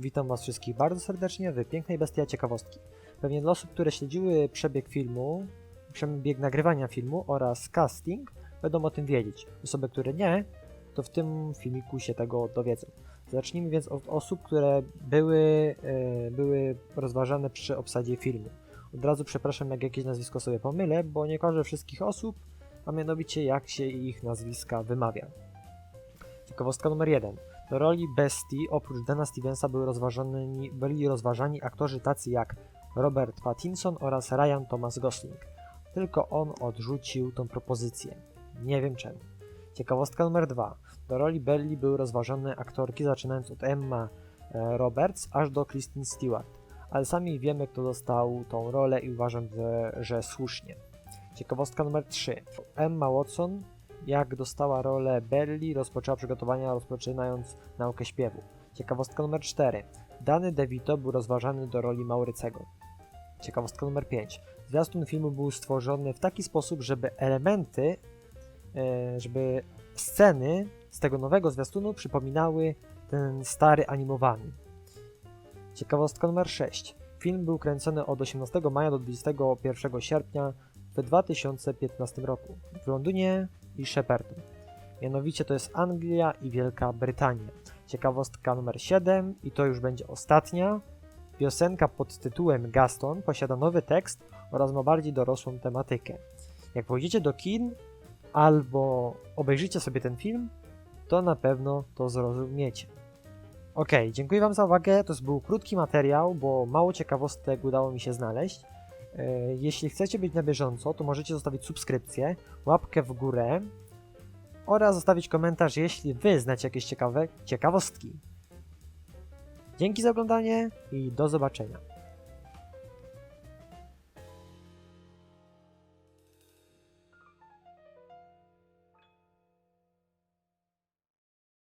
Witam Was wszystkich bardzo serdecznie w Pięknej Bestia Ciekawostki. Pewnie dla osób, które śledziły przebieg filmu, przebieg nagrywania filmu oraz casting, będą o tym wiedzieć. Osoby, które nie, to w tym filmiku się tego dowiedzą. Zacznijmy więc od osób, które były, e, były rozważane przy obsadzie filmu. Od razu przepraszam, jak jakieś nazwisko sobie pomylę, bo nie kojarzę wszystkich osób, a mianowicie jak się ich nazwiska wymawia. Ciekawostka numer jeden. Do roli Bestii oprócz Dana Stevensa były rozważani, byli rozważani aktorzy tacy jak Robert Pattinson oraz Ryan Thomas Gosling. Tylko on odrzucił tą propozycję. Nie wiem czemu. Ciekawostka numer dwa. Do roli Belli były rozważane aktorki zaczynając od Emma e, Roberts aż do Kristen Stewart. Ale sami wiemy kto dostał tą rolę i uważam, że, słusznie. Ciekawostka numer 3. Emma Watson jak dostała rolę Belli, rozpoczęła przygotowania rozpoczynając naukę śpiewu. Ciekawostka numer 4. Dany DeVito był rozważany do roli Maurycego. Ciekawostka numer 5. Zwiastun filmu był stworzony w taki sposób, żeby elementy, e, żeby sceny z tego nowego zwiastunu przypominały ten stary animowany. Ciekawostka numer 6. Film był kręcony od 18 maja do 21 sierpnia w 2015 roku w Londynie i Shepperton. Mianowicie to jest Anglia i Wielka Brytania. Ciekawostka numer 7 i to już będzie ostatnia. Piosenka pod tytułem Gaston posiada nowy tekst oraz ma bardziej dorosłą tematykę. Jak pójdziecie do kin albo obejrzycie sobie ten film, to na pewno to zrozumiecie. Ok, dziękuję Wam za uwagę. To był krótki materiał, bo mało ciekawostek udało mi się znaleźć. E, Jeśli chcecie być na bieżąco, to możecie zostawić subskrypcję, łapkę w górę oraz zostawić komentarz, jeśli Wy znacie jakieś ciekawe ciekawostki. Dzięki za oglądanie i do zobaczenia.